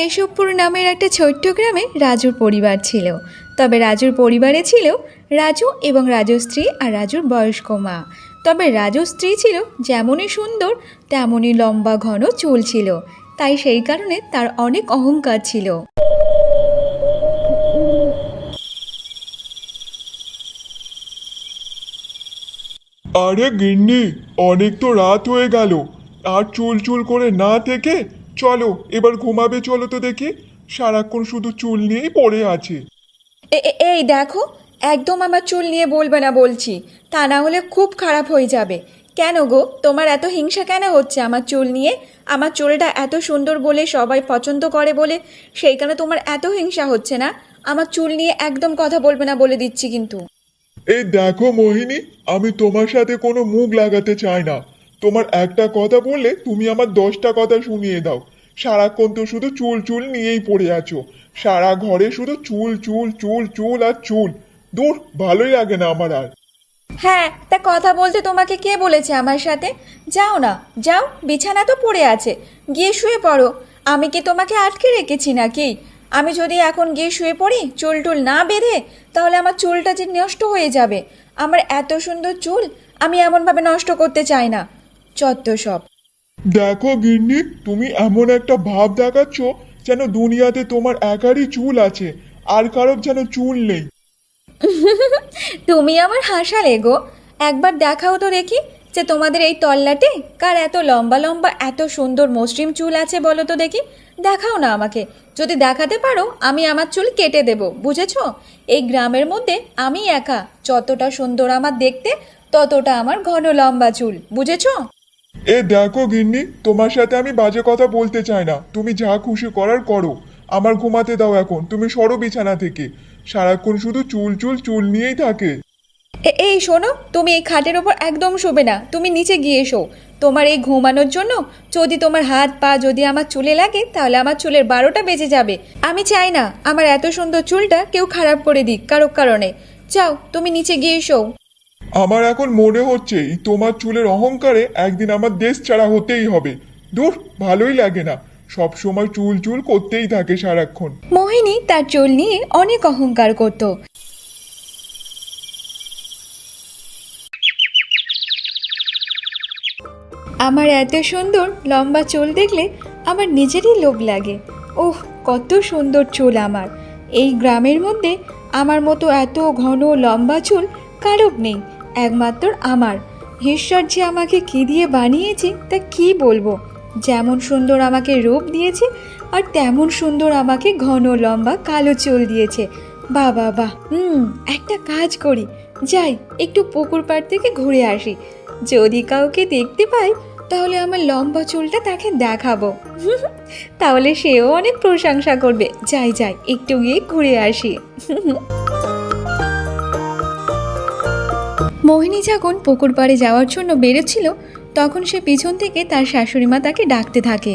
কেশবপুর নামের একটা ছোট্ট গ্রামে রাজুর পরিবার ছিল। তবে রাজুর পরিবারে ছিল রাজু এবং রাজুর স্ত্রী আর রাজুর বয়স্ক মা। তবে রাজুর স্ত্রী ছিল যেমনই সুন্দর, তেমনই লম্বা, ঘন, চুল ছিল। তাই সেই কারণে তার অনেক অহংকার ছিল। আরে গিন্নি, অনেক তো রাত হয়ে গেল। আর চুল চুল করে না থেকে চলো এবার ঘুমাবে চলো তো দেখি। সারাক্ষণ শুধু চুল নিয়েই পড়ে আছে। এই দেখো একদম আমার চুল নিয়ে বলবে না বলছি। তা না হলে খুব খারাপ হয়ে যাবে। কেন গো তোমার এত হিংসা কেন হচ্ছে আমার চুল নিয়ে? আমার চুলটা এত সুন্দর বলে সবাই পছন্দ করে বলে সেই কারণে তোমার এত হিংসা হচ্ছে না? আমার চুল নিয়ে একদম কথা বলবে না বলে দিচ্ছি কিন্তু। এই দেখো মোহিনী আমি তোমার সাথে কোনো মুখ লাগাতে চাই না। তোমার একটা কথা বললে তুমি আমার দশটা কথা শুনিয়ে দাও। সারাক্ষণ তো শুধু চুল চুল নিয়েই পড়ে আছো। সারা ঘরে শুধু চুল চুল চুল চুল আর চুল। দূর, ভালোই লাগে না আমার আর। হ্যাঁ তা কথা বলতে তোমাকে কে বলেছে আমার সাথে? যাও না, যাও, বিছানা তো পড়ে আছে। গিয়ে শুয়ে পড়ো। আমি কি তোমাকে আটকে রেখেছি নাকি? আমি যদি এখন গিয়ে শুয়ে পড়ি, চুল টুল না বেঁধে, তাহলে আমার চুলটা যে নষ্ট হয়ে যাবে। আমার এত সুন্দর চুল, আমি এমনভাবে নষ্ট করতে চাই না। চত্ব সব দেখো গিন্নি তুমি এমন একটা ভাব দেখাচ্ছ যেন দুনিয়াতে তোমার একারই চুল আছে আর কারোর যেন চুল নেই। তুমি আমার হাসালে গো। একবার দেখাও তো দেখি যে তোমাদের এই তল্লাটে কার এত লম্বা লম্বা এত সুন্দর মসৃণ চুল আছে বলো তো দেখি। দেখাও না আমাকে। যদি দেখাতে পারো আমি আমার চুল কেটে দেব বুঝেছ? এই গ্রামের মধ্যে আমি একা যতটা সুন্দর আমার দেখতে ততটা আমার ঘন লম্বা চুল বুঝেছ? এ দেখো গিন্নি, তোমার সাথে আমি বাজে কথা বলতে চাই না। তুমি যা খুশি করার করো। আমার ঘুমাতে দাও এখন। তুমি সরো বিছানা থেকে। সারাক্ষণ শুধু চুল চুল চুল নিয়েই থাকে। এ- এই শোনো, তুমি এই খাটের ওপর একদম শোবে না। তুমি নিচে গিয়ে এসো। তোমার এই ঘুমানোর জন্য যদি তোমার হাত, পা যদি আমার চুলে লাগে, তাহলে আমার চুলের বারোটা বেজে যাবে। আমি চাই না আমার এত সুন্দর চুলটা কেউ খারাপ করে দিক, কারও কারণে। যাও, তুমি নিচে গিয়ে এসো। আমার এখন মনে হচ্ছে এই তোমার চুলের অহংকারে একদিন আমার দেশ ছাড়া হতেই হবে। দূর ভালোই লাগে না। সব সময় চুল চুল করতেই থাকে সারাক্ষণ। মোহিনী তার চুল নিয়ে অনেক অহংকার করত। আমার এত সুন্দর লম্বা চুল দেখলে আমার নিজেরই লোভ লাগে। ওহ, কত সুন্দর চুল আমার। এই গ্রামের মধ্যে আমার মতো এত ঘন লম্বা চুল কারক নেই। একমাত্র আমার। ঈশ্বর যে আমাকে কী দিয়ে বানিয়েছে, তা কি বলব? যেমন সুন্দর আমাকে রূপ দিয়েছে, আর তেমন সুন্দর আমাকে ঘন, লম্বা, কালো চুল দিয়েছে। বাহ বাহ হুম, একটা কাজ করি। যাই, একটু পুকুর পাড় থেকে ঘুরে আসি। যদি কাউকে দেখতে পাই, তাহলে আমার লম্বা চুলটা তাকে দেখাবো। তাহলে সেও অনেক প্রশংসা করবে। যাই যাই, একটু গিয়ে ঘুরে আসি। মোহিনী যখন পুকুর পাড়ে যাওয়ার জন্য বেরোচ্ছিল তখন সে পিছন থেকে তার শাশুড়ি মা তাকে ডাকতে থাকে।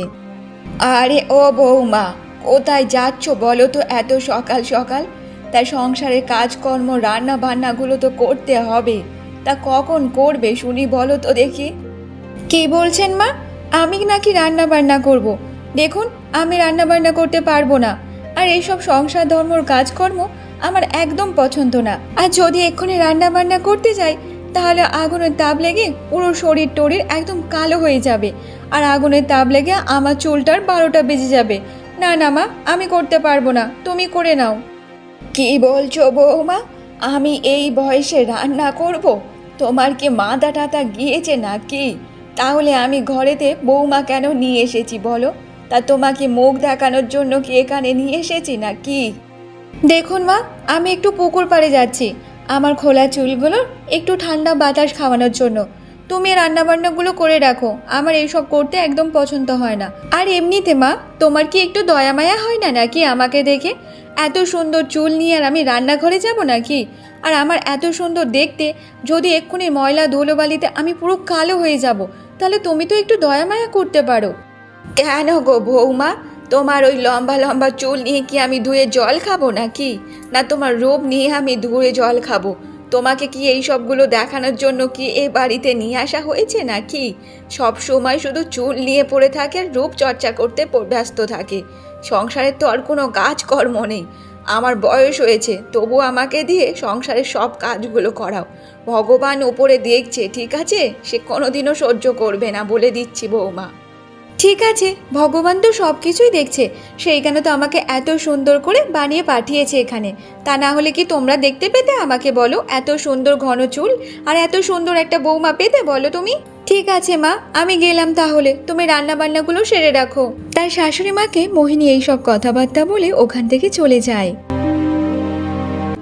আরে ও বৌমা কোথায় যাচ্ছ বলো তো এত সকাল সকাল? তা সংসারের কাজকর্ম রান্না বান্নাগুলো তো করতে হবে। তা কখন করবে শুনি বলো তো দেখি। কে বলছেন মা? আমি নাকি রান্না বান্না করব। দেখুন আমি রান্না বান্না করতে পারব না। আর এইসব সংসার ধর্মর কাজকর্ম আমার একদম পছন্দ না। আর যদি এক্ষুনি রান্না বান্না করতে যাই, তাহলে আগুনের তাপ লেগে পুরো শরীর টরির একদম কালো হয়ে যাবে। আর আগুনের তাপ লেগে আমার চুলটার বারোটা বেজে যাবে। না না, মা, আমি করতে পারব না। তুমি করে নাও। কি বলছো বৌমা? আমি এই বয়সে রান্না করব? তোমার কি মাথা টাতা গিয়েছে নাকি? তাহলে আমি ঘরেতে বৌমা কেন নিয়ে এসেছি বলো? তা তোমাকে মুখ দেখানোর জন্য কি এখানে নিয়ে এসেছি নাকি? দেখুন মা, আমি একটু পুকুর পাড়ে যাচ্ছি। আমার খোলা চুলগুলো একটু ঠান্ডা বাতাস খাওয়ানোর জন্য। তুমি রান্নাবান্নাগুলো করে রাখো, আমার এইসব করতে একদম পছন্দ হয় না। আর এমনিতে মা, তোমার কি একটু দয়া মায়া হয় না নাকি আমাকে দেখে? এত সুন্দর চুল নিয়ে আর আমি রান্নাঘরে যাব নাকি? আর আমার এত সুন্দর দেখতে, যদি এক্ষুনি ময়লা ধুলোবালিতে আমি পুরো কালো হয়ে যাব, তাহলে তুমি তো একটু দয়া মায়া করতে পারো। কেন গো বৌমা? তোমার ওই লম্বা লম্বা চুল নিয়ে কি আমি ধুয়ে জল খাব নাকি? না তোমার রূপ নিয়ে আমি ধুয়ে জল খাব। তোমাকে কি এই সবগুলো দেখানোর জন্য কি এ বাড়িতে নিয়ে আসা হয়েছে নাকি? সব সময় শুধু চুল নিয়ে পড়ে থাকে আর রূপ চর্চা করতে ব্যস্ত থাকে। সংসারের তো আর কোনো কাজকর্ম নেই। আমার বয়স হয়েছে, তবু আমাকে দিয়ে সংসারের সব কাজগুলো করাও। ভগবান ওপরে দেখছে, ঠিক আছে? সে কোনোদিনও সহ্য করবে না বলে দিচ্ছি বৌমা। ঠিক আছে, ভগবান তো সব কিছুই দেখছে। সেইখানে তো আমাকে এত সুন্দর করে বানিয়ে পাঠিয়েছে এখানে। তা না হলে কি তোমরা দেখতে পেতে আমাকে বলো? এত সুন্দর ঘন চুল আর এত সুন্দর একটা বৌমা পেতে বলো তুমি? ঠিক আছে, মা, আমি গেলাম তাহলে। তুমি রান্না বান্নাগুলো সেরে রাখো। তার শাশুড়ি মাকে মোহিনী এইসব কথাবার্তা বলে ওখান থেকে চলে যায়।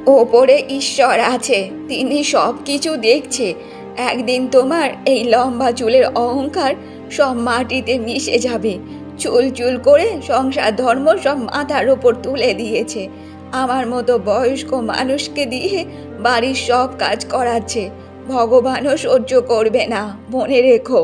ওপরে ঈশ্বর আছে, তিনি সব কিছু দেখছে। একদিন তোমার এই লম্বা চুলের অহংকার সব মাটিতে মিশে যাবে। চুল চুল করে সংসার ধর্ম সব মাথার ওপর তুলে দিয়েছে। আমার মতো বয়স্ক মানুষকে দিয়ে বাড়ির সব কাজ করাচ্ছে। ভগবানও সহ্য করবে না, মনে রেখো।